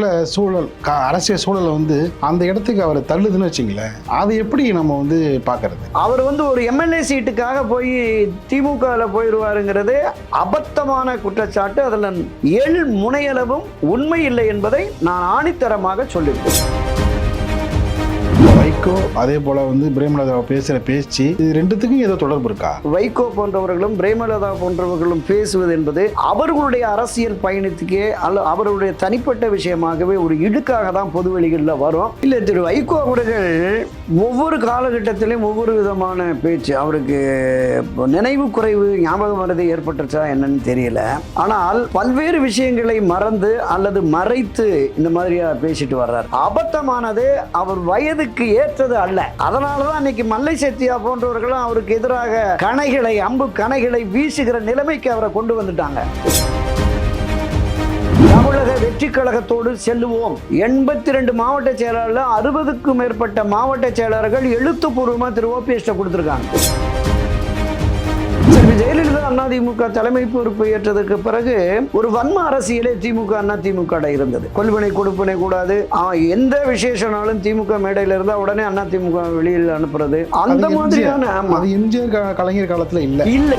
ஒருவேளை சூழல் அரசியல் சூழலை வந்து அந்த இடத்துக்கு அவர் தள்ளுதுன்னு வச்சுங்களேன் அதை எப்படி நம்ம வந்து பார்க்கறது? அவர் வந்து ஒரு எம்எல்ஏ சீட்டுக்காக போய் திமுகவில் போயிடுவாருங்கிறது அபத்தமான குற்றச்சாட்டு. அதில் எள் முனையளவும் உண்மை இல்லை என்பதை நான் ஆணித்தரமாக சொல்லியிருக்கேன். வைகோ அதே போல வந்து பிரேமலதாவை பேசுகிற பேச்சு இது ரெண்டுத்துக்கும் ஏதோ தொடர்பு இருக்கா? வைகோ போன்றவர்களும் பிரேமலதா போன்றவர்களும் பேசுவது என்பது அவர்களுடைய அரசியல் பயணத்துக்கே அல்ல அவருடைய தனிப்பட்ட விஷயமாகவே ஒரு இடுக்காக தான் பொது வெளிகளில் வரும். இல்லை திரு வைகோ அவர்கள் ஒவ்வொரு காலகட்டத்திலையும் ஒவ்வொரு விதமான பேச்சு. அவருக்கு நினைவு குறைவு ஞாபக மறதி ஏற்பட்டுச்சா என்னன்னு தெரியல. ஆனால் பல்வேறு விஷயங்களை மறந்து அல்லது மறைத்து இந்த மாதிரியா பேசிட்டு வர்றார். அபத்தமானது அவர் வயதுக்கு ஏற்றது அல்ல. அதனாலதான் அன்னைக்கு இன்னைக்கு மல்லை செத்தியா போன்றவர்களும் அவருக்கு எதிராக கணைகளை அம்பு கணைகளை வீசுகிற நிலைமைக்கு அவரை கொண்டு வந்துட்டாங்க. தமிழக வெற்றி கழகத்தோடு செல்லுவோம். எண்பத்தி ரெண்டு மாவட்ட செயலாளர்கள் அறுபதுக்கும் மேற்பட்ட மாவட்ட செயலாளர்கள் எழுத்துப்பூர்வமாக திரு ஓபிஎஸ் கொடுத்துருக்காங்க. ஜெயலலிதா அதிமுக தலைமை பொறுப்பு ஏற்றதற்கு பிறகு ஒரு வன்ம அரசியலே திமுக அண்ணா திமுக இருந்தது. கொள்வினை கொடுப்பினை கூடாது. எந்த விசேஷனாலும் திமுக மேடையில இருந்தா உடனே அண்ணா திமுக வெளியில் அனுப்புறது. அந்த மாதிரியான எம்ஜிஆர். கலைஞர் காலத்துல இல்ல. இல்லை.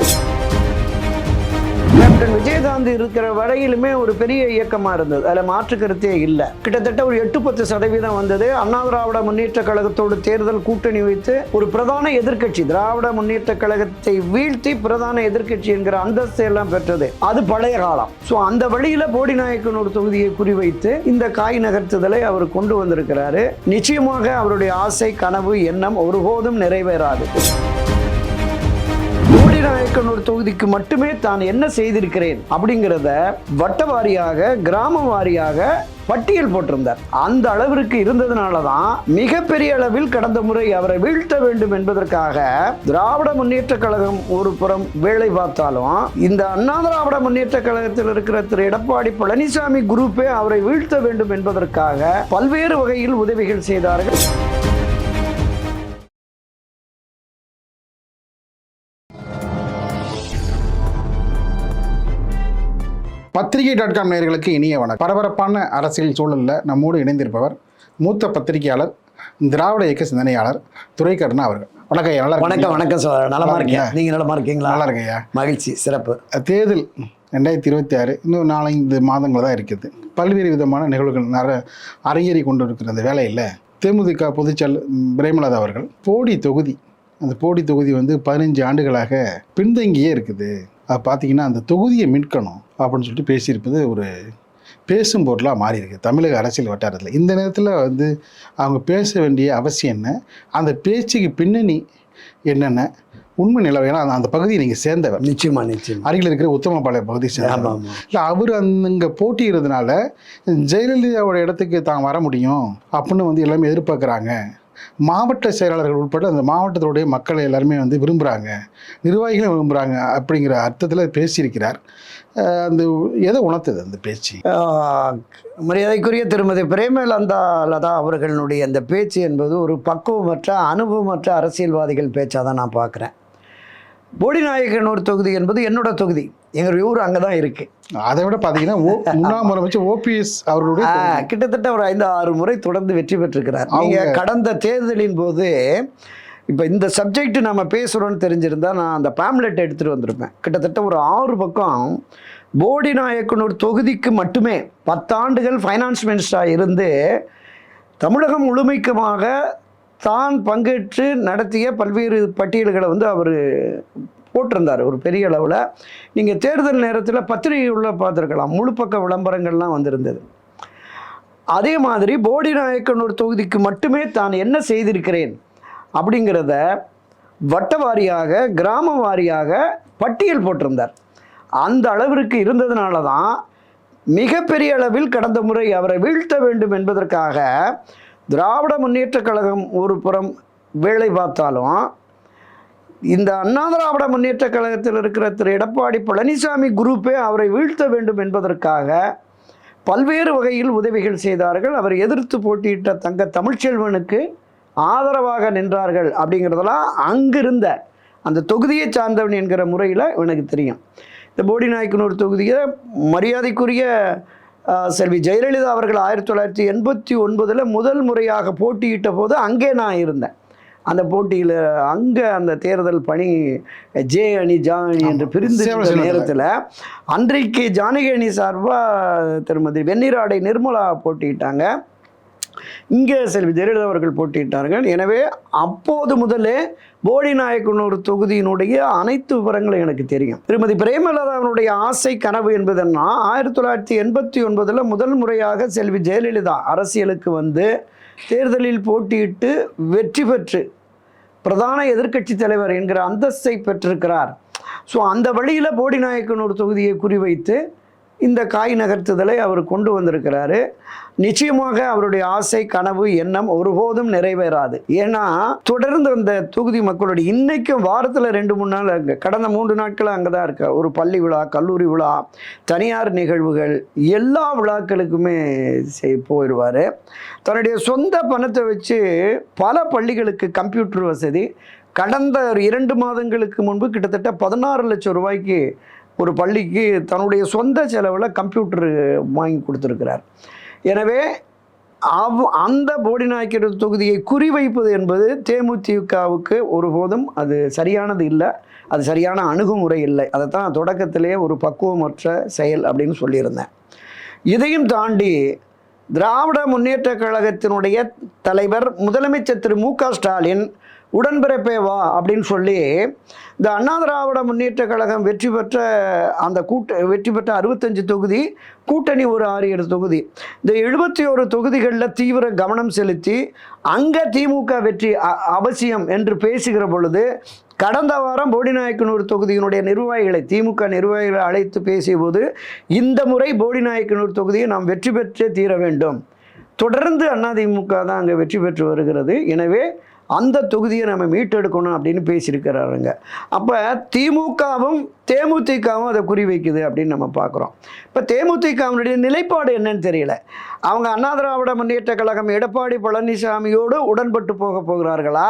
கேப்டன் விஜயகாந்த் இருக்கிற வரையிலுமே ஒரு பெரிய இயக்கமா இருந்தது. அதுல மாற்று கருத்தே இல்லை. கிட்டத்தட்ட ஒரு எட்டு பத்து சதவீதம் வந்தது. அண்ணா திராவிட முன்னேற்ற கழகத்தோடு தேர்தல் கூட்டணி வைத்து ஒரு பிரதான எதிர்க்கட்சி திராவிட முன்னேற்ற கழகத்தை வீழ்த்தி பிரதான எதிர்க்கட்சி என்கிற அந்தஸ்தை எல்லாம் பெற்றது. அது பழைய காலம். ஸோ அந்த வழியில போடி நாயக்கன் ஒரு தொகுதியை குறிவைத்து இந்த காய் நகர்த்துதலை அவர் கொண்டு வந்திருக்கிறாரு. நிச்சயமாக அவருடைய ஆசை கனவு எண்ணம் ஒருபோதும் நிறைவேறாது. கோடிநாயக்கனூர் தொகுதிக்கு மட்டுமே தான் என்ன செய்திருக்கிறேன் அப்படிங்கிறத வட்ட வாரியாக கிராம வாரியாக பட்டியல் போட்டிருந்தார். அந்த அளவிற்கு இருந்ததுனால தான் மிகப்பெரிய அளவில் கடந்த முறை அவரை வீழ்த்த வேண்டும் என்பதற்காக திராவிட முன்னேற்ற கழகம் ஒரு புறம் வேலை பார்த்தாலும் இந்த அண்ணா திராவிட முன்னேற்ற கழகத்தில் இருக்கிற திரு எடப்பாடி பழனிசாமி குரூப்பே அவரை வீழ்த்த வேண்டும் என்பதற்காக பல்வேறு வகையில் உதவிகள் செய்தார்கள். பத்திரிகை டாட் காம் நேயர்களுக்கு இனிய வணக்கம். பரபரப்பான அரசியல் சூழலில் நம்மோடு இணைந்திருப்பவர் மூத்த பத்திரிகையாளர் திராவிட இயக்க சிந்தனையாளர் துரைக்கருணா அவர்கள். வணக்கம் நல்லா வணக்கம்? வணக்கம் சார். நலமா நல்லா இருக்கீங்க. இருக்கீங்களா? நீங்க நலமா இருக்கீங்களா? நல்லா இருக்கேன் ஐயா. மகிழ்ச்சி சிறப்பு. தேர்தல் ரெண்டாயிரத்தி இருபத்தி ஆறு இன்னும் நாலஞ்சு மாதங்கள் தான் இருக்குது. பல்வேறு விதமான நிகழ்வுகள் நிற அரங்கேறி கொண்டு இருக்கிற அந்த வேலையில் தேமுதிக பொதுச்செயல் பிரேமலதா அவர்கள் போடி தொகுதி அந்த போடி தொகுதி வந்து பதினஞ்சு ஆண்டுகளாக பின்தங்கியே இருக்குது. பார்த்தீங்கன்னா அந்த தொகுதியை மீட்கணும் அப்படின்னு சொல்லிட்டு பேசியிருப்பது ஒரு பேசும் பொருளாக மாறி இருக்கு தமிழக அரசியல் வட்டாரத்தில். இந்த நேரத்தில் வந்து அவங்க பேச வேண்டிய அவசியம் என்ன? அந்த பேச்சுக்கு பின்னணி என்னென்ன? உண்மை நிலவு. ஏன்னா அந்த- அந்த பகுதியை நீங்கள் சேர்ந்தவர். நிச்சயமா நிச்சயமா. அருகில் இருக்கிற உத்தமபாளைய பகுதி சேர்ந்தவர். இல்லை அவர் அங்கே போட்டியிறதுனால ஜெயலலிதாவோட இடத்துக்கு தான் வர முடியும் அப்படின்னு வந்து எல்லாமே எதிர்பார்க்குறாங்க. மாவட்ட செயலாளர்கள் உட்பட அந்த மாவட்டத்தோடைய மக்களை எல்லாருமே வந்து விரும்புகிறாங்க நிர்வாகிகளும் விரும்புகிறாங்க அப்படிங்கிற அர்த்தத்தில் பேசியிருக்கிறார். அந்த எதை உணர்த்துது அந்த பேச்சு? மரியாதைக்குரிய திருமதி பிரேமலந்தா லதா அவர்களுடைய அந்த பேச்சு என்பது ஒரு பக்குவமற்ற அனுபவமற்ற அரசியல்வாதிகள் பேச்சாக தான் நான் பார்க்குறேன் போடிநாயகனூர் தொகுதி என்பது என்னோட தொகுதி. எங்கள் ஊர் அங்கே தான் இருக்குது அதை விட பார்த்தீங்கன்னா ஓ முன்னாள் முதலமைச்சர் ஓபிஎஸ் அவர்களுடைய கிட்டத்தட்ட ஒரு ஐந்து ஆறு முறை தொடர்ந்து வெற்றி பெற்றிருக்கிறார். அவங்க- கடந்த தேர்தலின் போது இப்போ இந்த சப்ஜெக்ட் நம்ம பேசுகிறோன்னு தெரிஞ்சிருந்தா நான் அந்த பேம்லெட் எடுத்துகிட்டு வந்திருப்பேன். கிட்டத்தட்ட ஒரு ஆறு பக்கம் போடி நாயக்கனூர் தொகுதிக்கு மட்டுமே பத்தாண்டுகள் ஃபைனான்ஸ் மினிஸ்டராக இருந்து தமிழகம் முழுமைக்குமாக தான் பங்கேற்று நடத்திய பல்வேறு பட்டியல்களை வந்து அவர் போட்டிருந்தார் ஒரு பெரிய அளவில். நீங்கள் தேர்தல் நேரத்தில் பத்திரிகை உள்ள பார்த்துருக்கலாம் முழு பக்க விளம்பரங்கள்லாம் வந்திருந்தது. அதே மாதிரி போடி நாயக்கனூர் தொகுதிக்கு மட்டுமே தான் என்ன செய்திருக்கிறேன் அப்படிங்கிறத வட்ட வாரியாக கிராம வாரியாக பட்டியல் போட்டிருந்தார். அந்த அளவிற்கு இருந்ததுனால தான் மிகப்பெரிய அளவில் கடந்த முறை அவரை வீழ்த்த வேண்டும் என்பதற்காக திராவிட முன்னேற்றக் கழகம் ஒரு புறம் வேலை பார்த்தாலும் இந்த அண்ணா திராவிட முன்னேற்ற கழகத்தில் இருக்கிற திரு எடப்பாடி பழனிசாமி குரூப்பே அவரை வீழ்த்த வேண்டும் என்பதற்காக பல்வேறு வகையில் உதவிகள் செய்தார்கள். அவர் எதிர்த்து போட்டியிட்ட தங்க தமிழ்ச்செல்வனுக்கு ஆதரவாக நின்றார்கள் அப்படிங்கிறதெல்லாம் அங்கிருந்த அந்த தொகுதியை சார்ந்தவன் என்கிற முறையில் எனக்கு தெரியும். இந்த போடி நாயக்கனூர் தொகுதியை மரியாதைக்குரிய செல்வி ஜெயலலிதா அவர்கள் ஆயிரத்தி தொள்ளாயிரத்தி எண்பத்தி ஒன்பதில் முதல் முறையாக போட்டியிட்ட போது அங்கே நான் இருந்தேன். அந்த போட்டியில் அங்கே அந்த தேர்தல் பணி ஜே அணி ஜா அணி என்று பிரிந்து. நேரத்தில் அன்றைக்கு ஜானகி அணி சார்பாக திருமதி வெண்ணிராடை நிர்மலா போட்டியிட்டாங்க. இங்கே செல்வி ஜெயலலிதா அவர்கள் போட்டியிட்டார்கள். எனவே அப்போது முதலே போடி நாயக்கனூர் தொகுதியினுடைய அனைத்து விவரங்களும் எனக்கு தெரியும். திருமதி பிரேமலதாவினுடைய ஆசை கனவு என்பதுன்னா ஆயிரத்தி தொள்ளாயிரத்தி எண்பத்தி ஒன்பதில் முதல் முறையாக செல்வி ஜெயலலிதா அரசியலுக்கு வந்து தேர்தலில் போட்டியிட்டு வெற்றி பெற்று பிரதான எதிர்க்கட்சி தலைவர் என்கிற அந்தஸ்தை பெற்றிருக்கிறார். ஸோ அந்த வழியில் போடி நாயக்கனூர் தொகுதியை குறிவைத்து இந்த காய் நகர்த்துதலை அவர் கொண்டு வந்திருக்கிறாரு. நிச்சயமாக அவருடைய ஆசை கனவு எண்ணம் ஒருபோதும் நிறைவேறாது. ஏன்னா தொடர்ந்து அந்த தொகுதி மக்களுடைய இன்னைக்கும் வாரத்தில் ரெண்டு மூணு நாள் அங்கே கடந்த மூன்று நாட்கள் அங்கே தான் இருக்கார் ஒரு பள்ளி விழா கல்லூரி விழா தனியார் நிகழ்வுகள் எல்லா விழாக்களுக்குமே செய் போயிடுவார் தன்னுடைய சொந்த பணத்தை வச்சு பல பள்ளிகளுக்கு கம்ப்யூட்டர் வசதி கடந்த ஒரு இரண்டு மாதங்களுக்கு முன்பு கிட்டத்தட்ட பதினாறு லட்சம் ரூபாய்க்கு ஒரு பள்ளிக்கு தன்னுடைய சொந்த செலவில் கம்ப்யூட்டர் வாங்கி கொடுத்துருக்கிறார். எனவே அவ் அந்த போடிநாயக்கர் தொகுதியை குறிவைப்பது என்பது தேமுதிகவுக்கு ஒருபோதும் அது சரியானது இல்லை. அது சரியான அணுகுமுறை இல்லை. அதை தான் தொடக்கத்திலே ஒரு பக்குவமற்ற செயல் அப்படின்னு சொல்லியிருந்தேன். இதையும் தாண்டி திராவிட முன்னேற்ற கழகத்தினுடைய தலைவர் முதலமைச்சர் திரு மு க ஸ்டாலின் உடன்பிறப்பே வா அப்படின்னு சொல்லி இந்த அண்ணா திராவிட முன்னேற்ற கழகம் வெற்றி பெற்ற அந்த கூட்ட வெற்றி பெற்ற அறுபத்தஞ்சு தொகுதி கூட்டணி ஒரு ஆறு ஏழு தொகுதி. இந்த எழுபத்தி ஒரு தொகுதிகளில் தீவிர கவனம் செலுத்தி அங்கே திமுக வெற்றி அ- அவசியம் என்று பேசுகிற பொழுது கடந்த வாரம் போடிநாயக்கனூர் தொகுதியினுடைய நிர்வாகிகளை திமுக நிர்வாகிகளை அழைத்து பேசிய போது இந்த முறை போடிநாயக்கனூர் தொகுதியை நாம் வெற்றி பெற்றே தீர வேண்டும். தொடர்ந்து அதிமுக தான் அங்கே வெற்றி பெற்று வருகிறது. எனவே அந்த தொகுதியை நம்ம மீட்டெடுக்கணும் அப்படின்னு பேசியிருக்கிறாருங்க. அப்போ திமுகவும் தேமுதிகவும் அதை குறிவைக்குது அப்படின்னு நம்ம பார்க்குறோம். இப்போ தேமுதிகவினுடைய நிலைப்பாடு என்னன்னு தெரியல. அவங்க அண்ணா திராவிட முன்னேற்ற கழகம் எடப்பாடி பழனிசாமியோடு உடன்பட்டு போக போகிறார்களா?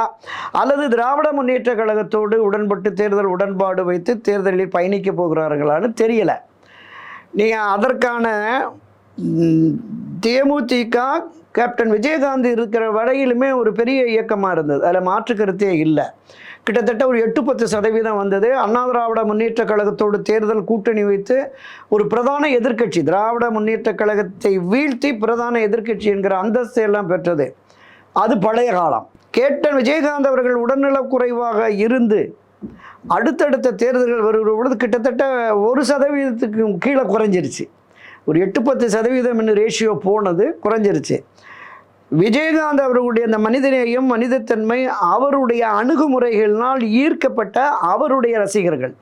அல்லது திராவிட முன்னேற்ற கழகத்தோடு உடன்பட்டு தேர்தல் உடன்பாடு வைத்து தேர்தலில் பயணிக்க போகிறார்களான்னு தெரியல. நீங்கள் அதற்கான தேமுதிக கேப்டன் விஜயகாந்த் இருக்கிற வரையிலுமே ஒரு பெரிய இயக்கமாக இருந்தது. அதில் மாற்று கருத்தே இல்லை. கிட்டத்தட்ட ஒரு எட்டு பத்து சதவீதம் வந்தது. அண்ணா திராவிட முன்னேற்ற கழகத்தோடு தேர்தல் கூட்டணி வைத்து ஒரு பிரதான எதிர்க்கட்சி திராவிட முன்னேற்ற கழகத்தை வீழ்த்தி பிரதான எதிர்க்கட்சி என்கிற அந்தஸ்து எல்லாம் பெற்றது. அது பழைய காலம். கேப்டன் விஜயகாந்த் அவர்கள் உடல்நலக்குறைவாக இருந்து அடுத்தடுத்த தேர்தல்கள் வருகிற பொழுது கிட்டத்தட்ட ஒரு சதவீதத்துக்கு கீழே குறைஞ்சிருச்சு. ஒரு எட்டு பத்து சதவீதம் என்ன ரேஷியோ போனது குறைஞ்சிருச்சு. விஜயகாந்த் அவர்களுடைய அந்த மனிதநேயம் மனிதத்தன்மை அவருடைய அணுகுமுறைகளினால் ஈர்க்கப்பட்ட அவருடைய ரசிகர்கள்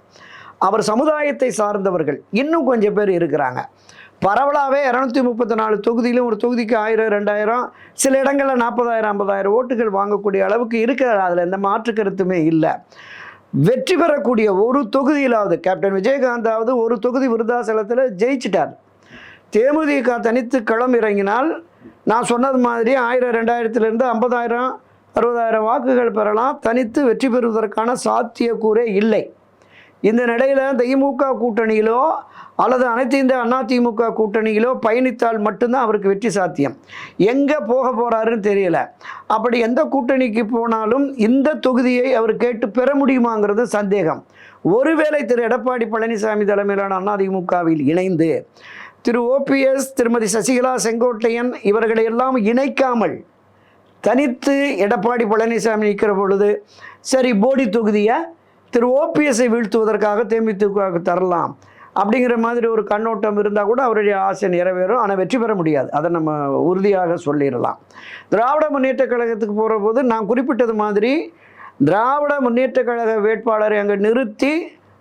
அவர் சமுதாயத்தை சார்ந்தவர்கள் இன்னும் கொஞ்சம் பேர் இருக்கிறாங்க. பரவலாகவே இரநூத்தி முப்பத்தி நாலு தொகுதியிலும் ஒரு தொகுதிக்கு ஆயிரம் ரெண்டாயிரம் சில இடங்களில் நாற்பதாயிரம் ஐம்பதாயிரம் ஓட்டுகள் வாங்கக்கூடிய அளவுக்கு இருக்கிற அதில் எந்த மாற்று கருத்துமே இல்லை. வெற்றி பெறக்கூடிய ஒரு தொகுதியிலாவது கேப்டன் விஜயகாந்தாவது ஒரு தொகுதி விருதாசலத்தில் ஜெயிச்சிட்டார். தேமுதிக தனித்து களம் இறங்கினால் நான் சொன்னது மாதிரி ஆயிரம் ரெண்டாயிரத்துலேருந்து ஐம்பதாயிரம் அறுபதாயிரம் வாக்குகள் பெறலாம். தனித்து வெற்றி பெறுவதற்கான சாத்தியக்கூறே இல்லை. இந்த நிலையில் திமுக கூட்டணியிலோ அல்லது அனைத்து இந்த அதிமுக கூட்டணியிலோ பயணித்தால் மட்டும்தான் அவருக்கு வெற்றி சாத்தியம். எங்கே போக போகிறாருன்னு தெரியல. அப்படி எந்த கூட்டணிக்கு போனாலும் இந்த தொகுதியை அவர் கேட்டு பெற முடியுமாங்கிறது சந்தேகம். ஒருவேளை திரு எடப்பாடி பழனிசாமி தலைமையிலான அதிமுகவில் இணைந்து திரு ஓபிஎஸ் திருமதி சசிகலா செங்கோட்டையன் இவர்களை எல்லாம் இணைக்காமல் தனித்து எடப்பாடி பழனிசாமி நிற்கிற பொழுது சரி போடி தொகுதியை திரு ஓபிஎஸ்ஐ வீழ்த்துவதற்காக தேமுதிக தரலாம் அப்படிங்கிற மாதிரி ஒரு கண்ணோட்டம் இருந்தால் கூட அவருடைய ஆசை நிறைவேறும். ஆனால் வெற்றி பெற முடியாது. அதை நம்ம உறுதியாக சொல்லிடலாம். திராவிட முன்னேற்ற கழகத்துக்கு போகிற போது நான் குறிப்பிட்டது மாதிரி திராவிட முன்னேற்ற கழக வேட்பாளரை அங்கே நிறுத்தி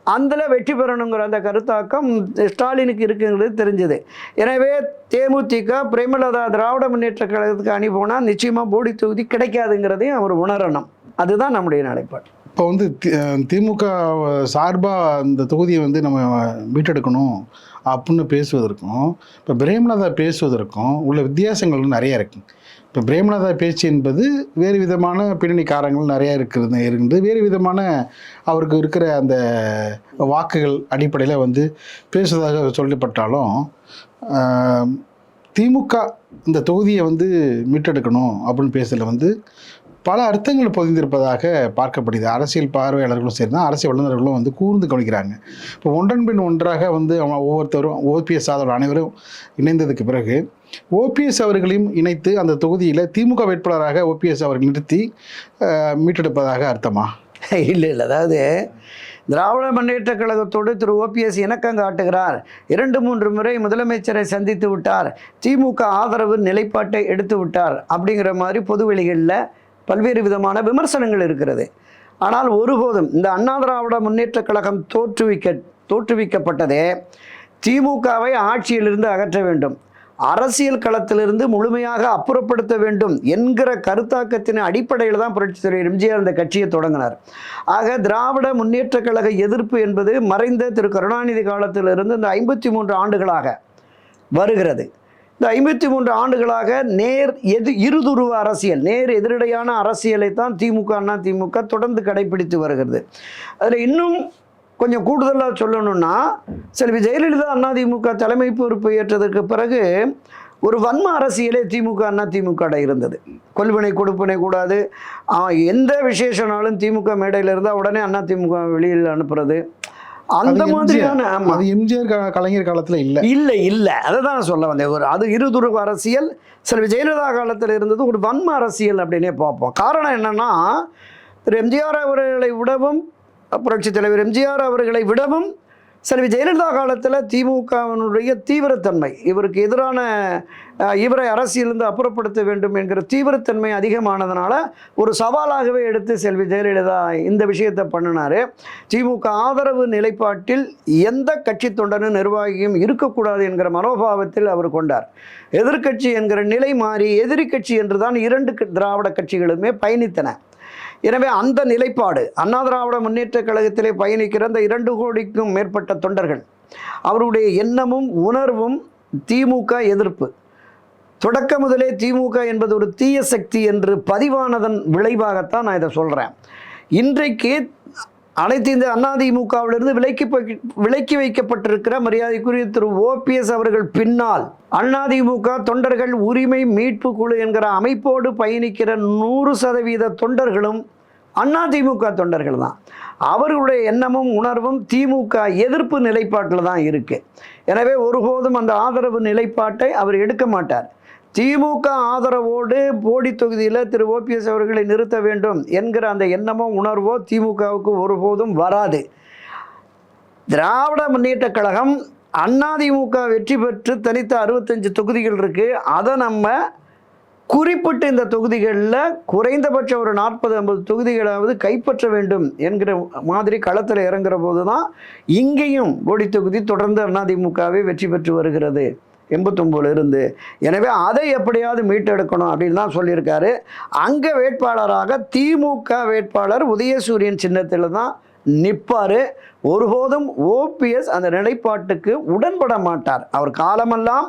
அதில் வெற்றி பெறணுங்கிற அந்த கருத்தாக்கம் ஸ்டாலினுக்கு இருக்குங்கிறது தெரிஞ்சது. எனவே தேமுதிக பிரேமலதா திராவிட முன்னேற்ற கழகத்துக்கு அணி போனால் நிச்சயமாக போடி தொகுதி கிடைக்காதுங்கிறதையும் அவர் உணரணும். அதுதான் நம்முடைய நிலைப்பாடு. இப்போ வந்து தி- திமுக சார்பாக அந்த தொகுதியை வந்து நம்ம மீட்டெடுக்கணும். அப்படின்னு பேசுவதற்கும் இப்போ பிரேமலதா பேசுவதற்கும் உள்ள வித்தியாசங்கள் நிறைய இருக்கு. இப்போ பிரேமலதா பேச்சு என்பது வேறு விதமான பின்னணி காரங்கள் நிறையா இருக்கிறது இருந்து வேறு விதமான அவருக்கு இருக்கிற அந்த வாக்குகள் அடிப்படையில் வந்து பேசுவதாக சொல்லப்பட்டாலும் திமுக இந்த தொகுதியை வந்து மீட்டெடுக்கணும் அப்படின்னு பேசல வந்து பல அர்த்தங்கள் பொதிந்திருப்பதாக பார்க்கப்படுது. அரசியல் பார்வையாளர்களும் சரி தான் அரசியல் வல்லுநர்களும் வந்து கூர்ந்து கவனிக்கிறாங்க. இப்போ ஒன்றன் பின் ஒன்றாக வந்து அவங்க ஒவ்வொருத்தரும் ஓபிஎஸ் ஆதரவு அனைவரும் இணைந்ததுக்கு பிறகு ஓபிஎஸ் அவர்களையும் இணைத்து அந்த தொகுதியில் திமுக வேட்பாளராக ஓபிஎஸ் அவர்கள் நிறுத்தி மீட்டெடுப்பதாக அர்த்தமா? இல்லை இல்லை. அதாவது திராவிட முன்னேற்ற கழகத்தோடு திரு ஓபிஎஸ் இணக்கம் காட்டுகிறார். இரண்டு மூன்று முறை முதலமைச்சரை சந்தித்து விட்டார். திமுக ஆதரவு நிலைப்பாட்டை எடுத்து விட்டார். அப்படிங்கிற மாதிரி பொதுவெளிகளில் பல்வேறு விதமான விமர்சனங்கள் இருக்கிறது. ஆனால் ஒருபோதும் இந்த அண்ணா திராவிட முன்னேற்ற கழகம் தோற்றுவிக்க தோற்றுவிக்கப்பட்டதே திமுகவை ஆட்சியிலிருந்து அகற்ற வேண்டும். அரசியல் களத்திலிருந்து முழுமையாக அப்புறப்படுத்த வேண்டும் என்கிற கருத்தாக்கத்தின் அடிப்படையில் தான் புரட்சித் தலைவர் எம்ஜிஆர் இந்த கட்சியை தொடங்கினார். ஆக திராவிட முன்னேற்றக் கழக எதிர்ப்பு என்பது மறைந்த திரு கருணாநிதி காலத்திலிருந்து இந்த ஐம்பத்தி மூன்று ஆண்டுகளாக வருகிறது. இந்த ஐம்பத்தி மூன்று ஆண்டுகளாக நேர் எது இருதுருவ அரசியல் நேர் எதிரடையான அரசியலை தான் திமுக அண்ணா திமுக தொடர்ந்து கடைபிடித்து வருகிறது. அதில் இன்னும் கொஞ்சம் கூடுதலாக சொல்லணும்னா செல்வி ஜெயலலிதா அண்ணா திமுக தலைமை பொறுப்பு ஏற்றதற்கு பிறகு ஒரு வன்ம அரசியலே திமுக அண்ணா திமுக இருந்தது. கொள்வினை கொடுப்பினை கூடாது. எந்த விசேஷனாலும் திமுக மேடையில் இருந்தால் உடனே அண்ணா திமுக வெளியில் அனுப்புறது. அந்த மாதிரியான. ஆமா. அது எம்ஜிஆர் கலைஞர் காலத்தில் இல்லை. இல்லை இல்லை. அதை தான் சொல்ல வந்தேன். ஒரு அது இருதுருவ அரசியல் சில ஜெயலலிதா காலத்தில் இருந்தது ஒரு வன்ம அரசியல் அப்படின்னே பார்ப்போம். காரணம் என்னன்னா திரு எம்ஜிஆர் அவர்களை விடவும் புரட்சித் தலைவர் எம்ஜிஆர் அவர்களை விடவும் செல்வி ஜெயலலிதா காலத்தில் திமுகவினுடைய தீவிரத்தன்மை இவருக்கு எதிரான இவரை அரசியலிருந்து அப்புறப்படுத்த வேண்டும் என்கிற தீவிரத்தன்மை அதிகமானதுனால ஒரு சவாலாகவே எடுத்து செல்வி ஜெயலலிதா இந்த விஷயத்தை பண்ணினார். திமுக ஆதரவு நிலைப்பாட்டில் எந்த கட்சி தொண்டனும் நிர்வாகியும் இருக்கக்கூடாது என்கிற மனோபாவத்தில் அவர் கொண்டார். எதிர்க்கட்சி என்கிற நிலை மாறி எதிரி கட்சி என்று தான் இரண்டு க- திராவிட கட்சிகளுமே பயணித்தன. எனவே அந்த நிலைப்பாடு அண்ணா திராவிட முன்னேற்றக் கழகத்திலே பயணிக்கிற அந்த இரண்டு கோடிக்கும் மேற்பட்ட தொண்டர்கள். அவருடைய எண்ணமும் உணர்வும் திமுக எதிர்ப்பு. தொடக்க முதலே திமுக என்பது ஒரு தீய சக்தி என்று பதிவானதன் விளைவாகத்தான் நான் இதை சொல்கிறேன் இன்றைக்கு அனைத்து இந்த அதிமுகவிலிருந்து விலக்கி விலக்கி வைக்கப்பட்டிருக்கிற மரியாதைக்குரிய திரு ஓபிஎஸ் அவர்கள் பின்னால் அதிமுக தொண்டர்கள் உரிமை மீட்பு குழு என்கிற அமைப்போடு பயணிக்கிற நூறு சதவீத தொண்டர்களும் அதிமுக தொண்டர்கள் தான். அவர்களுடைய எண்ணமும் உணர்வும் திமுக எதிர்ப்பு நிலைப்பாட்டில் தான் இருக்கு. எனவே ஒருபோதும் அந்த ஆதரவு நிலைப்பாட்டை அவர் எடுக்க மாட்டார். திமுக ஆதரவோடு போடி தொகுதியில் திரு ஓபிஎஸ் அவர்களை நிறுத்த வேண்டும் என்கிற அந்த எண்ணமோ உணர்வோ திமுகவுக்கு ஒருபோதும் வராது. திராவிட முன்னேற்ற கழகம் அதிமுக வெற்றி பெற்று தனித்த அறுபத்தஞ்சு தொகுதிகள் இருக்குது அதை நம்ம குறிப்பிட்ட இந்த தொகுதிகளில் குறைந்தபட்சம் ஒரு நாற்பது ஐம்பது தொகுதிகளாவது கைப்பற்ற வேண்டும் என்கிற மாதிரி களத்தில் இறங்குற போது தான் இங்கேயும் போடி தொகுதி தொடர்ந்து அதிமுகவே வெற்றி பெற்று வருகிறது. எண்பத்தொம்போதுல இருந்து எனவே அதை எப்படியாவது மீட்டெடுக்கணும் அப்படின்னு தான் சொல்லியிருக்காரு. அங்கே வேட்பாளராக திமுக வேட்பாளர் உதயசூரியன் சின்னத்தில் தான் நிற்பார் ஒருபோதும் ஓபிஎஸ் அந்த நிலைப்பாட்டுக்கு உடன்பட மாட்டார். அவர் காலமெல்லாம்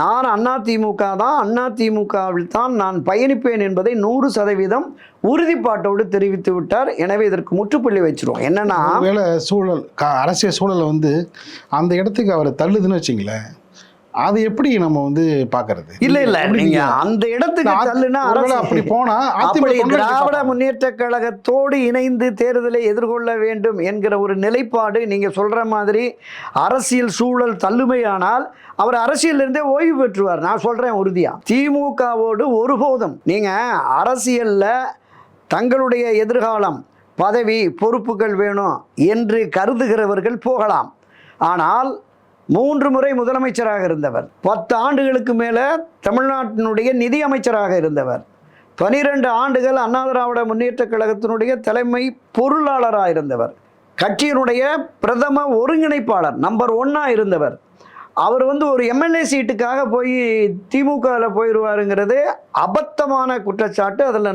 நான் அண்ணா திமுக தான் அண்ணா திமுகவில் தான் நான் பயணிப்பேன் என்பதை நூறு சதவீதம் உறுதிப்பாட்டோடு தெரிவித்து விட்டார். எனவே இதற்கு முற்றுப்புள்ளி வச்சிருவோம். என்னன்னா வேலை சூழல் அரசியல் சூழலை வந்து அந்த இடத்துக்கு அவரை தள்ளுதுன்னு வச்சிங்களேன் அது எப்படி நம்ம வந்து பார்க்கறது? இல்ல இல்ல. நீங்க அந்த இடத்துக்கு தள்ளுனா அப்படி போனா திராவிட. முன்னேற்ற கழகத்தோடு இணைந்து தேர்தலை எதிர்கொள்ள வேண்டும் என்கிற ஒரு நிலைப்பாடு நீங்க சொல்ற மாதிரி அரசியல் சூழல் தள்ளுமையானால் அவர் அரசியலிருந்தே ஓய்வு பெற்றுவார். நான் சொல்றேன் உறுதியா. திமுகவோடு ஒருபோதும் நீங்க அரசியல்ல தங்களுடைய எதிர்காலம் பதவி பொறுப்புகள் வேணும் என்று கருதுகிறவர்கள் போகலாம். ஆனால் மூன்று முறை முதலமைச்சராக இருந்தவர். பத்து ஆண்டுகளுக்கு மேலே தமிழ்நாட்டினுடைய நிதி அமைச்சராக இருந்தவர். பனிரெண்டு ஆண்டுகள் அண்ணா திராவிட முன்னேற்ற கழகத்தினுடைய தலைமை பொருளாளராக இருந்தவர். கட்சியினுடைய பிரதம ஒருங்கிணைப்பாளர் நம்பர் ஒன்னாக இருந்தவர். அவர் வந்து ஒரு எம்எல்ஏ சீட்டுக்காக போய் திமுகவில் போயிடுவாருங்கிறது அபத்தமான குற்றச்சாட்டு. அதில்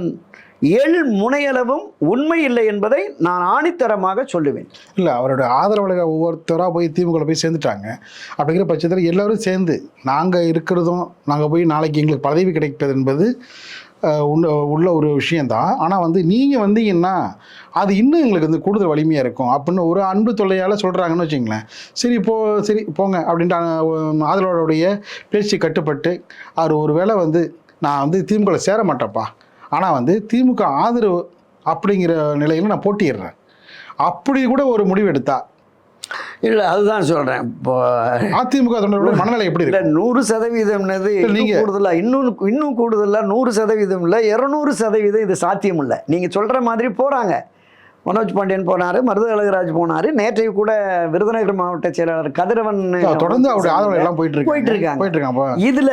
எள் முனையளவும் உண்மை இல்லை என்பதை நான் ஆணித்தரமாக சொல்லுவேன். இல்லை அவருடைய ஆதரவாளர்கள் ஒவ்வொருத்தராக போய் திமுக போய் சேர்ந்துட்டாங்க. அப்படிங்கிற பட்சத்தில் எல்லோரும் சேர்ந்து நாங்கள் இருக்கிறதும் நாங்கள் போய் நாளைக்கு எங்களுக்கு பதவி கிடைப்பது என்பது உள்ள உள்ள ஒரு விஷயந்தான் ஆனால் வந்து நீங்கள் வந்தீங்கன்னா அது இன்னும் எங்களுக்கு வந்து கூடுதல் வலிமையாக இருக்கும். அப்படின்னு ஒரு அன்பு தொல்லையால் சொல்கிறாங்கன்னு வச்சிங்களேன் சரி போ சரி போங்க அப்படின்ட்டு ஆதரவாளருடைய பேச்சு கட்டுப்பட்டு அவர் ஒரு வேளை வந்து நான் வந்து திமுகவில் சேர மாட்டேன்ப்பா. ஆனால் வந்து திமுக ஆதரவு அப்படிங்கிற நிலையில் நான் போட்டிடுறேன் அப்படி கூட ஒரு முடிவு எடுத்தா. இல்லை அதுதான் சொல்கிறேன் இப்போ அதிமுக தொண்டர்களுடைய மனநிலை எப்படி இல்லை நூறு சதவீதம்னது இல்ல, இன்னும் நீங்க- கூடுதலா இன்னும் இன்னும் கூடுதலா நூறு சதவீதம் இல்லை இரநூறு சதவீதம் இது சாத்தியம் இல்லை. நீங்கள் சொல்கிற மாதிரி போகிறாங்க மனோஜ் பாண்டியன் போனார் மருது அழகராஜ் போனார் நேற்றைய கூட விருதுநகர் மாவட்ட செயலாளர் கதிரவன் தொடர்ந்து அவருடைய ஆதரவு எல்லாம் போயிட்டு இருக்கு. போயிட்டு இருக்காங்க. போயிட்டு இருக்காங்க இதுல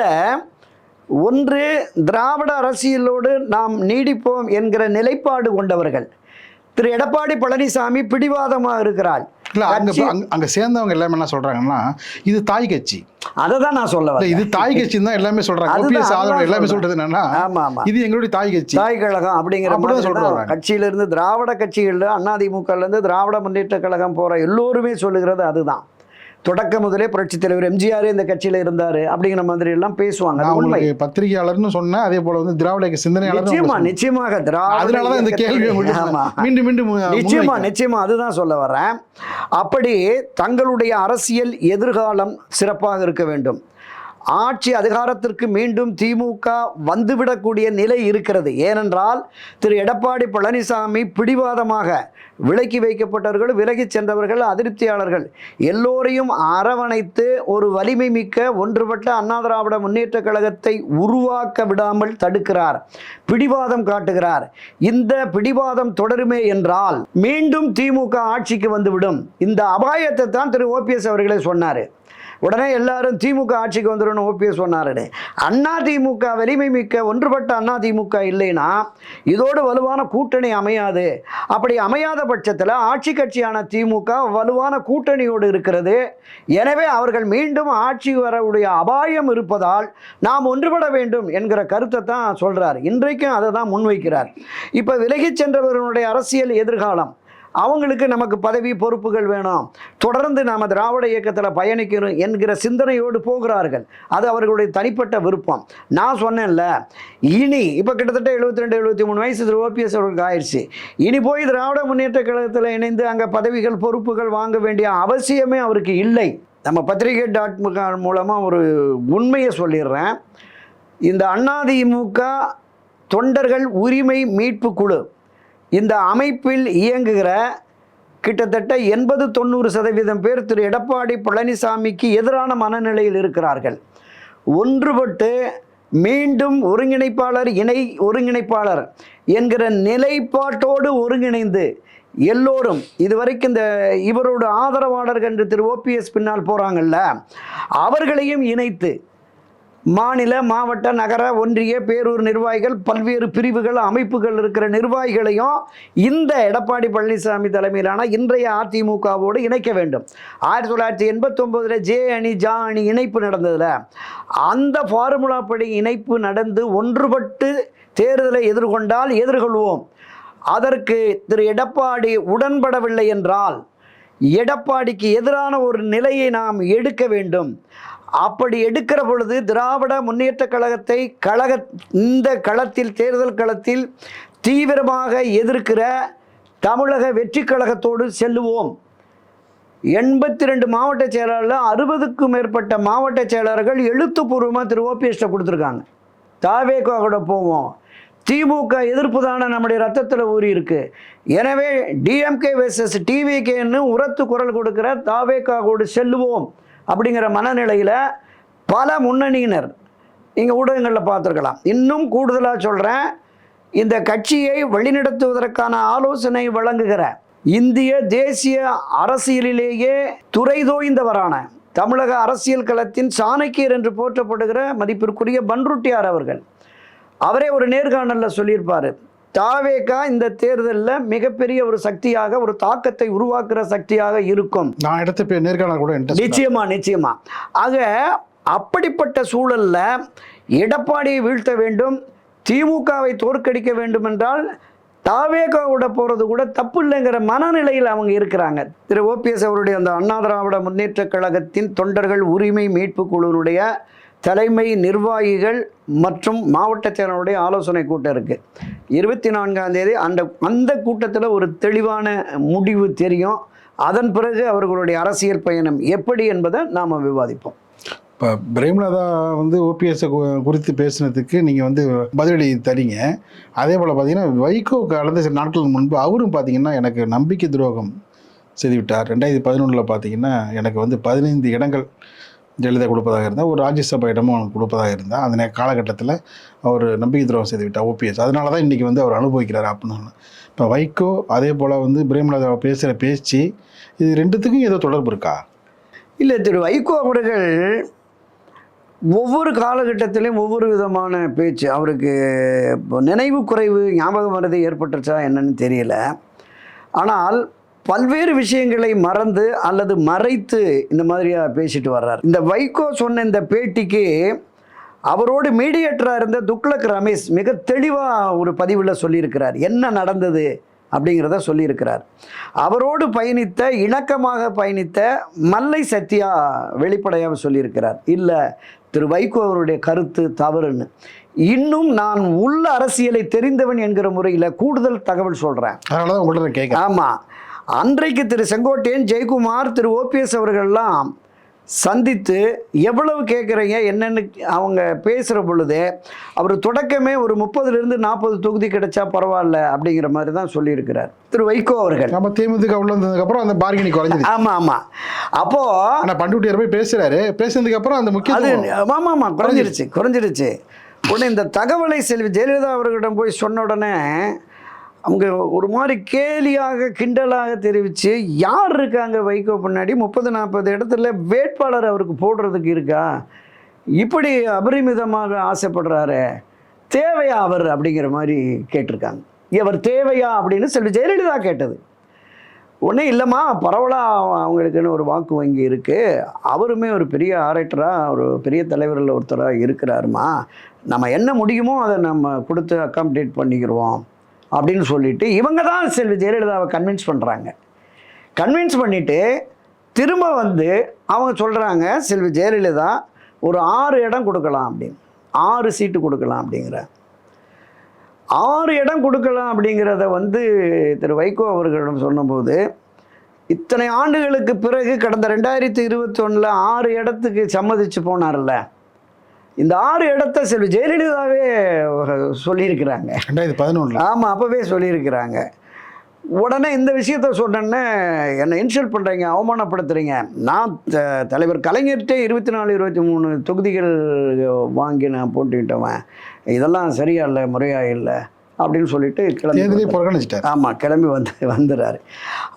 ஒன்று திராவிட அரசியலோடு நாம் நீடிப்போம் என்கிற நிலைப்பாடு கொண்டவர்கள். திரு. எடப்பாடி பழனிசாமி பிடிவாதமாக இருக்கிறாள் இல்ல அங்க கட்சி- அங்க- சேர்ந்தவங்க எல்லாமே என்ன சொல்றாங்கன்னா இது தாய் கட்சி. அதை தான் நான் சொல்ல இது தாய் கட்சின்னு தான் எல்லாமே சொல்றாங்க. அதுதான், ஓபிஎஸ் ஆதரவு அதுதான் எல்லாமே. சொல்றது என்னன்னா ஆமா ஆமா. இது எங்களுடைய தாய் கட்சி. தாய் கழகம் அப்படிங்கிற மாதிரி சொல்றாங்க. கட்சியில இருந்து திராவிட கட்சிகள்ல அதிமுகல இருந்து திராவிட முன்னேற்ற கழகம் போற எல்லோருமே சொல்லுகிறது அதுதான். தொடக்க முதலே புரட்சி தலைவர் எம்ஜிஆர் இந்த கட்சியில இருந்தாரு அப்படிங்கிற மாதிரி எல்லாம் பேசுவாங்க உண்மை. பத்திரிகையாளர்னு சொன்னேன் அதே போல வந்து திராவிட இயக்க சிந்தனையாளர் நிச்சயமா நிச்சயமாக திராவிட இந்த கேள்வி. மீண்டும் மீண்டும் நிச்சயமா. நிச்சயமா அதுதான் சொல்ல வரேன் அப்படி தங்களுடைய அரசியல் எதிர்காலம் சிறப்பாக இருக்க வேண்டும். ஆட்சி அதிகாரத்திற்கு மீண்டும் திமுக வந்துவிடக்கூடிய நிலை இருக்கிறது. ஏனென்றால் திரு எடப்பாடி பழனிசாமி பிடிவாதமாக விலக்கி வைக்கப்பட்டவர்கள் விலகிச் சென்றவர்கள் அதிருப்தியாளர்கள் எல்லோரையும் அரவணைத்து ஒரு வலிமை மிக்க ஒன்றுபட்ட அண்ணா திராவிட முன்னேற்ற கழகத்தை உருவாக்க விடாமல் தடுக்கிறார் பிடிவாதம் காட்டுகிறார். இந்த பிடிவாதம் தொடருமே என்றால் மீண்டும் திமுக ஆட்சிக்கு வந்துவிடும். இந்த அபாயத்தை தான் திரு ஓபிஎஸ் அவர்களே சொன்னார். உடனே எல்லாரும் திமுக ஆட்சிக்கு வந்துடும் ஓபிஎஸ் சொன்னாரு அண்ணா திமுக வலிமை மிக்க ஒன்றுபட்ட அண்ணா திமுக இல்லைன்னா இதோடு வலுவான கூட்டணி அமையாது. அப்படி அமையாத பட்சத்தில் ஆட்சி கட்சியான திமுக வலுவான கூட்டணியோடு இருக்கிறது. எனவே அவர்கள் மீண்டும் ஆட்சி வரவுடைய அபாயம் இருப்பதால் நாம் ஒன்றுபட வேண்டும் என்கிற கருத்தை தான் சொல்றார். இன்றைக்கும் அதை தான் முன்வைக்கிறார். இப்போ விலகிச் சென்றவர்களுடைய அரசியல் எதிர்காலம். அவங்களுக்கு நமக்கு பதவி பொறுப்புகள் வேணும். தொடர்ந்து நாம் திராவிட இயக்கத்தில் பயணிக்கணும் என்கிற சிந்தனையோடு போகிறார்கள். அது அவர்களுடைய தனிப்பட்ட விருப்பம். நான் சொன்னேன்ல இனி இப்போ கிட்டத்தட்ட எழுபத்தி ரெண்டு எழுபத்தி மூணு வயசு திரு ஓபிஎஸ் அவர்களுக்கு ஆயிடுச்சு. இனி போய் திராவிட முன்னேற்ற கழகத்தில் இணைந்து அங்கே பதவிகள் பொறுப்புகள் வாங்க வேண்டிய அவசியமே அவருக்கு இல்லை. நம்ம பத்திரிகை டாட் மூலமாக ஒரு உண்மையை சொல்லிடுறேன். இந்த அண்ணாதிமுக தொண்டர்கள் உரிமை மீட்பு குழு இந்த அமைப்பில் இயங்குகிற கிட்டத்தட்ட எண்பது தொண்ணூறு சதவீதம் பேர் திரு எடப்பாடி பழனிசாமிக்கு எதிரான மனநிலையில் இருக்கிறார்கள். ஒன்றுபட்டு மீண்டும் ஒருங்கிணைப்பாளர் இணை ஒருங்கிணைப்பாளர் என்கிற நிலைப்பாட்டோடு ஒருங்கிணைந்து எல்லோரும் இதுவரைக்கும் இந்த இவரோட ஆதரவாளர்கள் என்று திரு ஓபிஎஸ் பின்னால் போகிறாங்கல்ல அவர்களையும் இணைத்து மாநில மாவட்ட நகர ஒன்றிய பேரூர் நிர்வாகிகள் பல்வேறு பிரிவுகள் அமைப்புகள் இருக்கிற நிர்வாகிகளையும் இந்த எடப்பாடி பழனிசாமி தலைமையிலான இன்றைய அதிமுகவோடு இணைக்க வேண்டும். ஆயிரத்தி தொள்ளாயிரத்தி எண்பத்தொம்போதில் ஜே அணி ஜா அணி இணைப்பு நடந்ததில். அந்த ஃபார்முலா படி இணைப்பு நடந்து ஒன்றுபட்டு தேர்தலை எதிர்கொண்டால் எதிர்கொள்வோம். அதற்கு திரு எடப்பாடி உடன்படவில்லை என்றால் எடப்பாடிக்கு எதிரான ஒரு நிலையை நாம் எடுக்க வேண்டும். அப்படி எடுக்கிற பொழுது திராவிட முன்னேற்ற கழகத்தை கழக இந்த களத்தில் தேர்தல் களத்தில் தீவிரமாக எதிர்க்கிற தமிழக வெற்றி கழகத்தோடு செல்லுவோம். எண்பத்தி ரெண்டு மாவட்ட செயலாளர்கள் அறுபதுக்கும் மேற்பட்ட மாவட்ட செயலாளர்கள் எழுத்துப்பூர்வமாக திரு ஓபிஎஸ்ட்டை கொடுத்துருக்காங்க. தாவேக்கா கூட போவோம். திமுக எதிர்ப்பு தானே நம்முடைய ரத்தத்தில் ஊறி இருக்கு. எனவே டிஎம்கே வெர்சஸ் டிவிகேன்னு உரத்து குரல் கொடுக்கிற தாவேக்கா கூட செல்லுவோம். அப்படிங்கிற மனநிலையில் பல முன்னணியினர் நீங்கள் ஊடகங்களில் பார்த்துருக்கலாம். இன்னும் கூடுதலாக சொல்கிறேன் இந்த கட்சியை வழிநடத்துவதற்கான ஆலோசனை வழங்குகிற இந்திய தேசிய அரசியலிலேயே துறைதோய்ந்தவரான தமிழக அரசியல் களத்தின் சாணக்கியர் என்று போற்றப்படுகிற மதிப்பிற்குரிய பன்ருட்டியார் அவர்கள். அவரே ஒரு நேர்காணலில் சொல்லியிருப்பார். தாவேகா இந்த தேர்தலில் மிகப்பெரிய ஒரு சக்தியாக ஒரு தாக்கத்தை உருவாக்குற சக்தியாக இருக்கும். நான் எடுத்த நேர்காணல் கூட. நிச்சயமா நிச்சயமா. ஆக அப்படிப்பட்ட சூழல்ல எடப்பாடியை வீழ்த்த வேண்டும் திமுகவை தோற்கடிக்க வேண்டுமென்றால் தாவேகாவோட போகிறது கூட தப்பு இல்லைங்கிற மனநிலையில் அவங்க இருக்கிறாங்க. திரு. ஓபிஎஸ் அவருடைய அந்த அண்ணா திராவிட முன்னேற்றக் கழகத்தின் தொண்டர்கள் உரிமை மீட்பு குழுவினுடைய தலைமை நிர்வாகிகள் மற்றும் மாவட்ட செயலருடைய ஆலோசனை கூட்டம் இருக்குது இருபத்தி நான்காம் தேதி அந்த அந்த கூட்டத்தில் ஒரு தெளிவான முடிவு தெரியும். அதன் பிறகு அவர்களுடைய அரசியல் பயணம் எப்படி என்பதை நாம் விவாதிப்போம். இப்போ பிரேம்லதா வந்து ஓபிஎஸ் குறித்து பேசுனதுக்கு நீங்கள் வந்து பதிலடி தரீங்க. அதே போல் பார்த்தீங்கன்னா வைகோ கலந்த சில நாட்களுக்கு முன்பு அவரும் பார்த்தீங்கன்னா எனக்கு நம்பிக்கை துரோகம் செய்துவிட்டார். ரெண்டாயிரத்தி பதினொன்றில் பார்த்தீங்கன்னா எனக்கு வந்து பதினைந்து இடங்கள் ஜெயலலிதா கொடுப்பதாக இருந்தால் ஒரு ராஜ்யசபா இடமும் அவனுக்கு கொடுப்பதாக இருந்தால் அந்த காலகட்டத்தில் அவர் நம்பிக்கை துரோகம் செய்து விட்டார் ஓபிஎஸ் அதனால தான் இன்றைக்கி வந்து அவர் அனுபவிக்கிறார் அப்படின்னு இப்போ வைகோ அதே போல் வந்து பிரேமலதா பேசுகிற பேச்சு இது ரெண்டுத்துக்கும் ஏதோ தொடர்பு இருக்கா? இல்லை திரு வைகோ அவர்கள் ஒவ்வொரு காலகட்டத்திலையும் ஒவ்வொரு விதமான பேச்சு. அவருக்கு இப்போ நினைவு குறைவு ஞாபகம் வரது ஏற்பட்டுருச்சா என்னன்னு தெரியல. ஆனால் பல்வேறு விஷயங்களை மறந்து அல்லது மறைத்து இந்த மாதிரியா பேசிட்டு வர்றார். இந்த வைகோ சொன்ன இந்த பேட்டிக்கு அவரோடு மீடியேட்டராக இருந்த துக்ளக் ரமேஷ் மிக தெளிவாக ஒரு பதிவில் சொல்லியிருக்கிறார். என்ன நடந்தது அப்படிங்கிறத சொல்லியிருக்கிறார். அவரோடு பயணித்த இணக்கமாக பயணித்த மல்லை சத்யா வெளிப்படையாக சொல்லியிருக்கிறார். இல்லை திரு வைகோ அவருடைய கருத்து தவறுன்னு. இன்னும் நான் உள்ள அரசியலை தெரிந்தவன் என்கிற முறையில் கூடுதல் தகவல் சொல்கிறேன் அதனால தான் உங்கள்கிட்ட கேட்குறேன். ஆமாம் அன்றைக்கு திரு செங்கோட்டையன் ஜெயக்குமார் திரு ஓபிஎஸ் அவர்கள்லாம் சந்தித்து எவ்வளவு கேட்குறீங்க என்னென்னு அவங்க பேசுகிற பொழுது அவர் தொடக்கமே ஒரு முப்பதுலேருந்து நாற்பது தொகுதி கிடைச்சா பரவாயில்ல அப்படிங்கிற மாதிரி தான் சொல்லியிருக்கிறார். திரு வைகோ அவர்கள். நம்ம தேமுதிக உள்ள வந்ததுக்கப்புறம் அந்த பார்கெனிங் குறைஞ்சிருச்சு. ஆமாம் ஆமாம் அப்போது ஆனா பண்டுட்டியார் போய் பேசுறாரு. பேசுனதுக்கு அப்புறம் அந்த அது முக்கியத்துவம் ஆமாம் ஆமாம் குறைஞ்சிருச்சு குறைஞ்சிருச்சு. உடனே இந்த தகவலை செல்வி ஜெயலலிதா அவர்களிடம் போய் சொன்ன உடனே அவங்க ஒரு மாதிரி கேலியாக கிண்டலாக தெரிவித்து யார் இருக்காங்க வைகோ பின்னாடி? முப்பது நாற்பது இடத்துல வேட்பாளர் அவருக்கு போடுறதுக்கு இருக்கா? இப்படி அபரிமிதமாக ஆசைப்படுறாரு. தேவையா அவர் அப்படிங்கிற மாதிரி கேட்டிருக்காங்க. இவர் தேவையா அப்படின்னு செல்வி ஜெயலலிதா கேட்டது. ஒன்றும் இல்லைம்மா பரவலாக அவங்களுக்குன்னு ஒரு வாக்கு வங்கி இருக்குது அவருமே ஒரு பெரிய ஆரைட்டராக ஒரு பெரிய தலைவரில் ஒருத்தராக இருக்கிறாருமா. நம்ம என்ன முடியுமோ அதை நம்ம கொடுத்து அக்காமடேட் பண்ணிக்கிடுவோம் அப்படின்னு சொல்லிட்டு இவங்க தான் செல்வி ஜெயலலிதாவை கன்வின்ஸ் பண்ணுறாங்க கன்வின்ஸ் பண்ணிவிட்டு திரும்ப வந்து அவங்க சொல்கிறாங்க செல்வி ஜெயலலிதா ஒரு ஆறு இடம் கொடுக்கலாம் அப்படின்னு. ஆறு சீட்டு கொடுக்கலாம் அப்படிங்கிற. ஆறு இடம் கொடுக்கலாம் அப்படிங்கிறத வந்து திரு வைகோ அவர்களிடம் சொன்னபோது இத்தனை ஆண்டுகளுக்கு பிறகு கடந்த ரெண்டாயிரத்தி இருபத்தொன்னில் ஆறு இடத்துக்கு சம்மதிச்சு போனார்ல. இந்த ஆறு இடத்த செல்வி ஜெயலலிதாவே சொல்லியிருக்கிறாங்க. ரெண்டாயிரத்தி பதினொன்றில். ஆமாம் அப்போவே சொல்லியிருக்கிறாங்க. உடனே இந்த விஷயத்த சொன்னேன்னே என்னை இன்சல்ட் பண்ணுறீங்க அவமானப்படுத்துகிறீங்க நான் த- தலைவர் கலைஞர்கிட்ட இருபத்தி நாலு இருபத்தி மூணு தொகுதிகள் வாங்கி நான் போட்டுக்கிட்டவன். இதெல்லாம் சரியா இல்லை முறையா இல்லை. அப்படின்னு சொல்லிட்டு கிளம்பி புறக்கணிச்சிட்டார். ஆமாம் கிளம்பி வந்து வந்துடுறாரு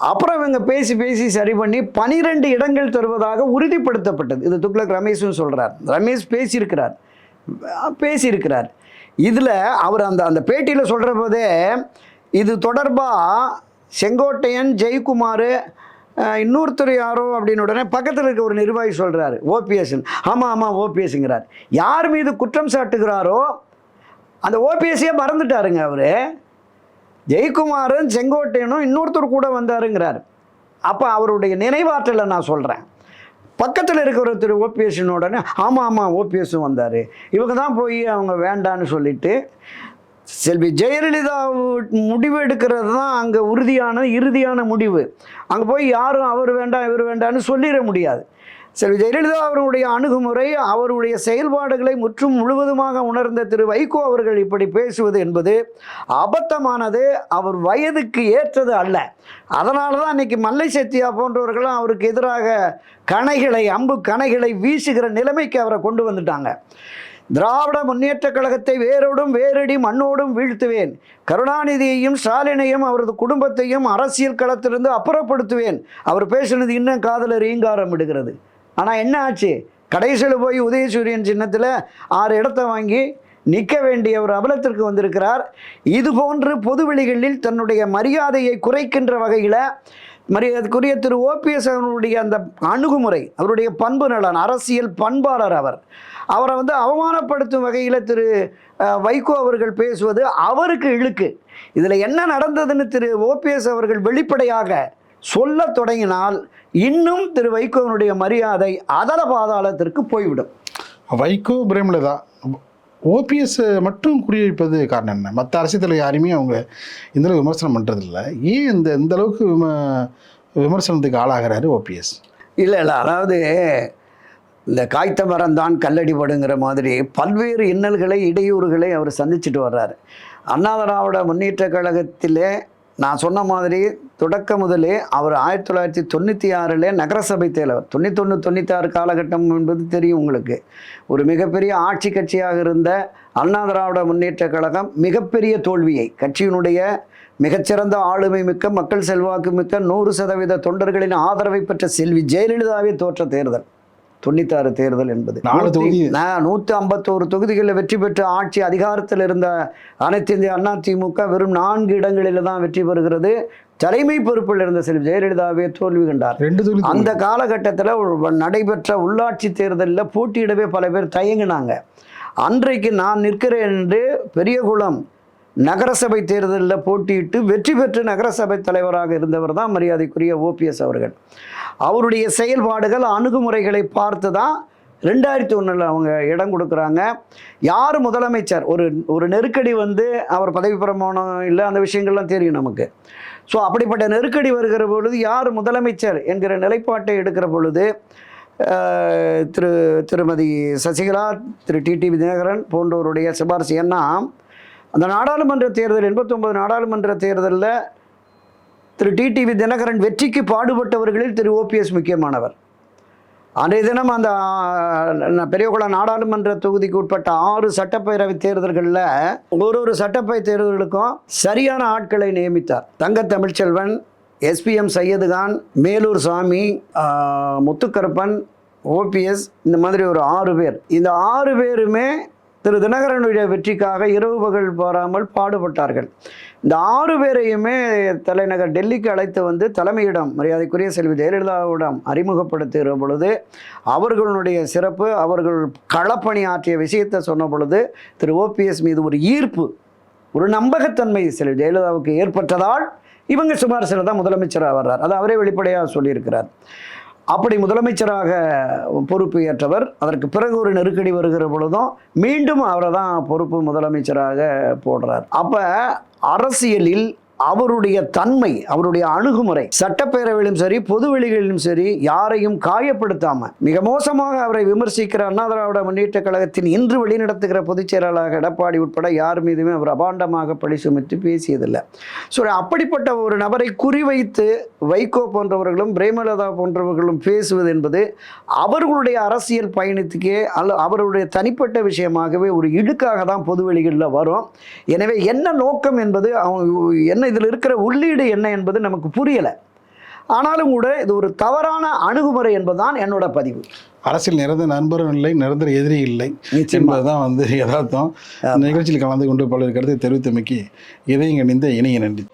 அப்புறம் இவங்க பேசி பேசி சரி பண்ணி பனிரெண்டு இடங்கள் தருவதாக உறுதிப்படுத்தப்பட்டது. இது துக்ளக் ரமேஷும் சொல்கிறார் ரமேஷ் பேசியிருக்கிறார். பேசியிருக்கிறார். இதில் அவர் அந்த அந்த பேட்டியில் சொல்கிற போதே இது தொடர்பாக செங்கோட்டையன் ஜெயக்குமார் இன்னொருத்தர் யாரோ அப்படின்னு உடனே பக்கத்தில் இருக்க ஒரு நிர்வாகி சொல்கிறாரு ஓபிஎஸ் ஆமாம் ஆமாம் ஓபிஎஸ்ங்கிறார் யார் மீது குற்றம் சாட்டுகிறாரோ அந்த ஓபிஎஸ்சியே மறந்துட்டாருங்க அவர். ஜெயக்குமாரும் செங்கோட்டையனும் இன்னொருத்தர் கூட வந்தாருங்கிறார். அப்போ அவருடைய நினைவாற்றலை நான் சொல்கிறேன் பக்கத்தில் இருக்கிற திரு ஓபிஎஸ்ஸின் உடனே ஆமாம் ஆமாம் ஓபிஎஸும் வந்தார். இவங்க தான் போய் அவங்க வேண்டான்னு சொல்லிட்டு செல்வி ஜெயலலிதா முடிவு எடுக்கிறது தான் அங்கே உறுதியான இறுதியான முடிவு. அங்கே போய் யாரும் அவர் வேண்டாம் இவர் வேண்டான்னு சொல்லிட முடியாது. செல்வி ஜெயலலிதா அவருடைய அணுகுமுறை அவருடைய செயல்பாடுகளை முற்றும் முழுவதுமாக உணர்ந்த திரு வைகோ அவர்கள் இப்படி பேசுவது என்பது அபத்தமானது அவர் வயதுக்கு ஏற்றது அல்ல. அதனால தான் இன்னைக்கு மல்லை சத்யா போன்றவர்களும் அவருக்கு எதிராக கணைகளை அம்பு கணைகளை வீசுகிற நிலைமைக்கு அவரை கொண்டு வந்துட்டாங்க. திராவிட முன்னேற்றக் கழகத்தை வேரோடும் வேரடி மண்ணோடும் வீழ்த்துவேன். கருணாநிதியையும் ஸ்டாலினையும் அவரது குடும்பத்தையும் அரசியல் களத்திலிருந்து அப்புறப்படுத்துவேன். அவர் பேசுனது இன்னும் காதல ரீங்காரம் விடுகிறது ஆனால் என்ன ஆச்சு? கடைசியில் போய் உதயசூரியன் சின்னத்தில் ஆறு இடத்த வாங்கி நிற்க வேண்டிய ஒரு அபலத்திற்கு வந்திருக்கிறார். இது போன்று பொதுவெளிகளில் தன்னுடைய மரியாதையை குறைக்கின்ற வகையில் மரியாதைக்குரிய திரு ஓபிஎஸ் அவருடைய அந்த அணுகுமுறை அவருடைய பண்பு நலன் அரசியல் பண்பாளர் அவர் அவரை வந்து அவமானப்படுத்தும் வகையில் திரு வைகோ அவர்கள் பேசுவது அவருக்கு இழுக்கு. இதில் என்ன நடந்ததுன்னு திரு ஓபிஎஸ் அவர்கள் வெளிப்படையாக சொல்லத் தொடங்கினால் இன்னும் திரு வைகோவினுடைய மரியாதை அதல பாதாளத்திற்கு போய்விடும். வைகோ பிரேமலதா ஓபிஎஸ் மட்டும் குறிவைப்பது காரணம் என்ன? மற்ற அரசியல் யாரையுமே அவங்க இந்த அளவுக்கு விமர்சனம் பண்ணுறதில்ல ஏன் இந்த இந்த அளவுக்கு விம விமர்சனத்துக்கு ஆளாகிறாரு ஓபிஎஸ்? இல்லை இல்லை. அதாவது இந்த காய்த்த மரம் தான் கல்லடிபடுங்கிற மாதிரி பல்வேறு இன்னல்களை இடையூறுகளை அவர் சந்திச்சுட்டு வர்றாரு. அண்ணா திராவிட முன்னேற்ற கழகத்திலே நான் சொன்ன மாதிரி தொடக்க முதலே அவர் ஆயிரத்தி தொள்ளாயிரத்தி தொண்ணூற்றி ஆறில் நகரசபை தலைவர். தொண்ணூத்தொன்று தொண்ணூத்தாறு காலகட்டம் என்பது தெரியும் உங்களுக்கு. ஒரு மிகப்பெரிய ஆட்சி கட்சியாக இருந்த அண்ணா திராவிட முன்னேற்ற கழகம் மிகப்பெரிய தோல்வியை கட்சியினுடைய மிகச்சிறந்த ஆளுமை மிக்க மக்கள் செல்வாக்கு மிக்க நூறு சதவீத தொண்டர்களின் ஆதரவை பெற்ற செல்வி ஜெயலலிதாவே தோற்ற தேர்தல். தொண்ணூத்தாறு தேர்தல் என்பது. நாலு தொகுதி. நூற்றி ஐம்பத்தோரு தொகுதிகளில் வெற்றி பெற்று ஆட்சி அதிகாரத்தில் இருந்த அனைத்து இந்திய அண்ணா திமுக வெறும் நான்கு இடங்களில் தான் வெற்றி பெறுகிறது. தலைமை பொறுப்பில் இருந்த செல்வி ஜெயலலிதாவே தோல்வி கண்டார். அந்த காலகட்டத்தில் நடைபெற்ற உள்ளாட்சி தேர்தலில் போட்டியிடவே பல பேர் தயங்கினாங்க. அன்றைக்கு நான் நிற்கிறேன் என்று பெரியகுளம் நகரசபை தேர்தலில் போட்டியிட்டு வெற்றி பெற்று நகரசபை தலைவராக இருந்தவர் தான் மரியாதைக்குரிய ஓபிஎஸ் அவர்கள். அவருடைய செயல்பாடுகள் அணுகுமுறைகளை பார்த்து தான் ரெண்டாயிரத்தி ஒன்றில் அவங்க இடம் கொடுக்குறாங்க. யார் முதலமைச்சர்? ஒரு ஒரு நெருக்கடி வந்து அவர் பதவி பிரமாணம் இல்லை அந்த விஷயங்கள்லாம் தெரியும் நமக்கு. ஸோ அப்படிப்பட்ட நெருக்கடி வருகிற பொழுது யார் முதலமைச்சர் என்கிற நிலைப்பாட்டை எடுக்கிற பொழுது திரு திருமதி சசிகலா திரு டிடிவி தினகரன் போன்றோருடைய சிபாரிசு ஏன்னா அந்த நாடாளுமன்ற தேர்தல் எண்பத்தொம்பது நாடாளுமன்ற தேர்தலில் திரு டிடிவி தினகரன் வெற்றிக்கு பாடுபட்டவர்களில் திரு ஓபிஎஸ் முக்கியமானவர். அன்றைய தினம் அந்த பெரியகுளம் நாடாளுமன்ற தொகுதிக்கு உட்பட்ட ஆறு சட்டப்பேரவை தேர்தல்களில் ஒரு ஒரு சட்டப்பேரவை தேர்தல்களுக்கும் சரியான ஆட்களை நியமித்தார். தங்க தமிழ்ச்செல்வன் எஸ்பிஎம் சையதுகான் மேலூர் சாமி முத்துக்கருப்பன் ஓபிஎஸ் இந்த மாதிரி ஒரு ஆறு பேர். இந்த ஆறு பேருமே திரு தினகரனுடைய வெற்றிக்காக இரவு பகல் பாராமல் பாடுபட்டார்கள். இந்த ஆறு பேரையுமே தலைநகர் டெல்லிக்கு அழைத்து வந்து தலைமையிடம் மரியாதைக்குரிய செல்வி ஜெயலலிதாவிடம் அறிமுகப்படுத்துகிற பொழுது அவர்களுடைய சிறப்பு அவர்கள் களப்பணி ஆற்றிய விஷயத்தை சொன்ன பொழுது திரு. ஓபிஎஸ் மீது ஒரு ஈர்ப்பு ஒரு நம்பகத்தன்மை செல்வி ஜெயலலிதாவுக்கு ஏற்பட்டதால் இவங்க சிபாரிசில் தான் முதலமைச்சராக வர்றார். அது அவரே வெளிப்படையாக சொல்லியிருக்கிறார். அப்படி முதலமைச்சராக பொறுப்பு ஏற்றவர் அதற்கு பிறகு ஒரு நெருக்கடி வருகிற பொழுதும் மீண்டும் அவரை தான் பொறுப்பு முதலமைச்சராக போடுறார். அப்போ அரசியலில் அவருடைய தன்மை அவருடைய அணுகுமுறை சட்டப்பேரவையிலும் சரி பொது வெளிகளிலும் சரி யாரையும் காயப்படுத்தாம மிக மோசமாக அவரை விமர்சிக்கிற அண்ணா திராவிட முன்னேற்ற கழகத்தின் இன்று வழிநடத்துகிற பொதுச் செயலாளராக எடப்பாடி உட்பட யார் மீதுமே அவர் அபாண்டமாக பழி சுமத்தி பேசியதில்லை. ஸோ அப்படிப்பட்ட ஒரு நபரை குறிவைத்து வைகோ போன்றவர்களும் பிரேமலதா போன்றவர்களும் பேசுவது என்பது அவர்களுடைய அரசியல் பயணத்துக்கே அல்ல அவருடைய தனிப்பட்ட விஷயமாகவே ஒரு இடுக்காக தான் பொது வெளிகளில் வரும். எனவே என்ன நோக்கம் என்பது அவங்க என்ன இதில் இருக்கிற உள்ளீடு என்ன என்பது நமக்கு புரியலை. ஆனாலும் கூட இது ஒரு தவறான அணுகுமுறை என்பதுதான் என்னோட பதிவு. அரசியல் நிரந்தர நண்பரும் இல்லை நிரந்தர எதிரி இல்லை. என்பதுதான் வந்து யதார்த்தம். நிகழ்ச்சியில் கலந்து கொண்டு பல்வேறு கருத்தை தெரிவித்தமைக்கு இதையும் கணிந்த இணைய நன்றி.